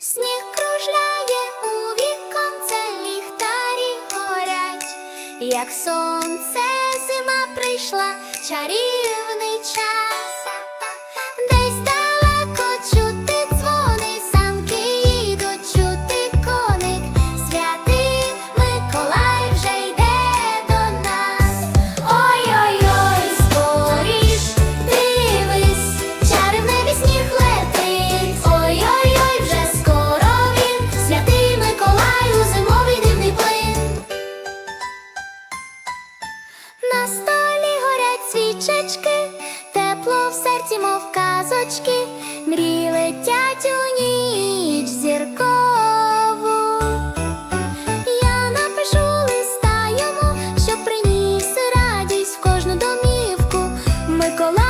сніг кружляє у віконце, ліхтарі горять, як сонце зима прийшла, чарівний час. серці, мов казочки, мрії летять у ніч зіркову. Я напишу листа йому, що приніс радість в кожну домівку Микола.